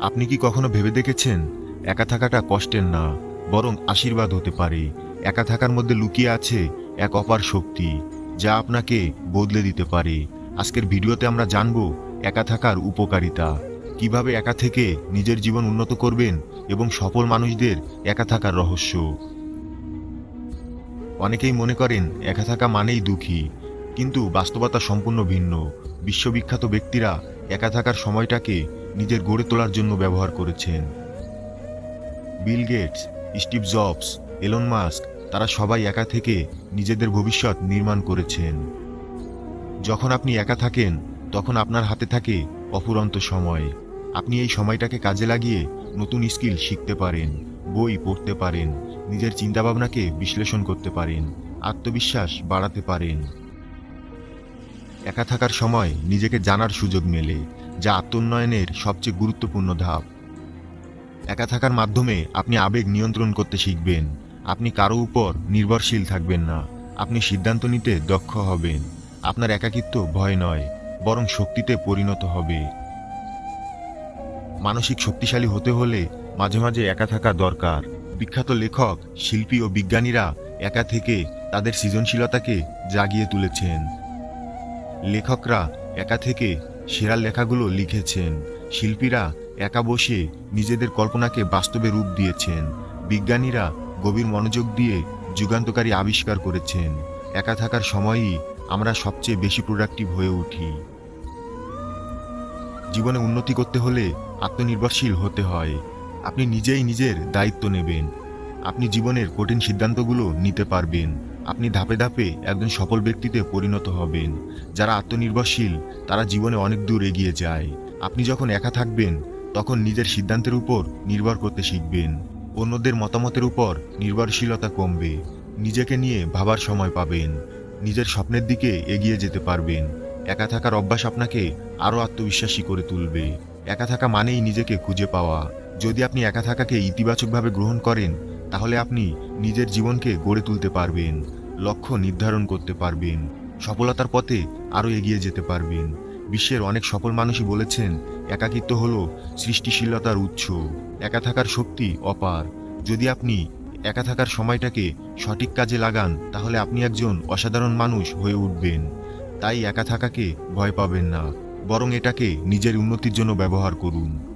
আপনি কি কখনো ভেবে দেখেছেন? একা থাকাটা কষ্টের না, বরং আশীর্বাদ হতে পারে। একা থাকার মধ্যে লুকিয়ে আছে এক অপার শক্তি, যা আপনাকে বদলে দিতে পারে। আজকের ভিডিওতে আমরা জানব একা থাকার উপকারিতা। কীভাবে একা থেকে নিজের জীবন উন্নত করবেন এবং সফল মানুষদের একা থাকার রহস্য। অনেকেই মনে করেন একা থাকা মানেই দুঃখী, কিন্তু বাস্তবতা সম্পূর্ণ ভিন্ন। বিশ্ববিখ্যাত ব্যক্তিরা একা থাকার সময়টাকে নিজের গড়ে তোলার জন্য ব্যবহার করেছেন। Bill Gates, Steve Jobs, Elon Musk, তারা সবাই একা থেকে নিজেদের ভবিষ্যৎ নির্মাণ করেছেন। যখন আপনি একা থাকেন, তখন আপনার হাতে থাকে অফুরন্ত সময়। আপনি এই সময়টাকে কাজে লাগিয়ে নতুন স্কিল শিখতে পারেন, বই পড়তে পারেন, নিজের চিন্তাভাবনাকে বিশ্লেষণ করতে পারেন, আত্মবিশ্বাস বাড়াতে পারেন। একা থাকার সময় নিজেকে জানার সুযোগ মেলে। যা আত্মোন্নয়নের সবচেয়ে গুরুত্বপূর্ণ ধাপ। একা থাকার মাধ্যমে আপনি আবেগ নিয়ন্ত্রণ করতে শিখবেন। আপনি কারও উপর নির্ভরশীল থাকবেন না। আপনি সিদ্ধান্ত নিতে দক্ষ হবেন। আপনার একাকিত্ব ভয় নয়, বরং শক্তিতে পরিণত হবে। মানসিক শক্তিশালী হতে হলে মাঝে মাঝে একা থাকা দরকার। বিখ্যাত লেখক, শিল্পী ও বিজ্ঞানীরা একা থেকে তাদের সৃজনশীলতাকে জাগিয়ে তুলেছেন। লেখকরা একা থেকে সেরা লেখাগুলো লিখেছেন। শিল্পীরা একা বসে নিজেদের কল্পনাকে বাস্তবে রূপ দিয়েছেন। বিজ্ঞানীরা গভীর মনোযোগ দিয়ে যুগান্তকারী আবিষ্কার করেছেন। একা থাকার সময়ই আমরা সবচেয়ে বেশি প্রোডাক্টিভ হয়ে উঠি। জীবনে উন্নতি করতে হলে আত্মনির্ভরশীল হতে হয়। আপনি নিজেই নিজের দায়িত্ব নেবেন। আপনি জীবনের কঠিন সিদ্ধান্তগুলো নিতে পারবেন। আপনি ধাপে ধাপে একজন সফল ব্যক্তিতে পরিণত হবেন। যারা আত্মনির্ভরশীল, তারা জীবনে অনেক দূর এগিয়ে যায়। আপনি যখন একা থাকবেন, তখন নিজের সিদ্ধান্তের উপর নির্ভর করতে শিখবেন। অন্যদের মতামতের উপর নির্ভরশীলতা কমবে। নিজেকে নিয়ে ভাবার সময় পাবেন। নিজের স্বপ্নের দিকে এগিয়ে যেতে পারবেন। একা থাকার অভ্যাস আপনাকে আরও আত্মবিশ্বাসী করে তুলবে। একা থাকা মানেই নিজেকে খুঁজে পাওয়া। যদি আপনি একা থাকাকে ইতিবাচকভাবে গ্রহণ করেন তাহলে আপনি নিজের জীবনকে গড়ে তুলতে পারবেন, লক্ষ্য নির্ধারণ করতে পারবেন, সফলতার পথে আরও এগিয়ে যেতে পারবেন। বিশ্বের অনেক সফল মানুষই বলেছেন, একাকিত্ব হল সৃষ্টিশীলতার উৎস, একা থাকার শক্তি অপার। যদি আপনি একা থাকার সময়টাকে সঠিক কাজে লাগান, তাহলে আপনি একজন অসাধারণ মানুষ হয়ে উঠবেন। তাই একা থাকাকে ভয় পাবেন না, বরং এটাকে নিজের উন্নতির জন্য ব্যবহার করুন।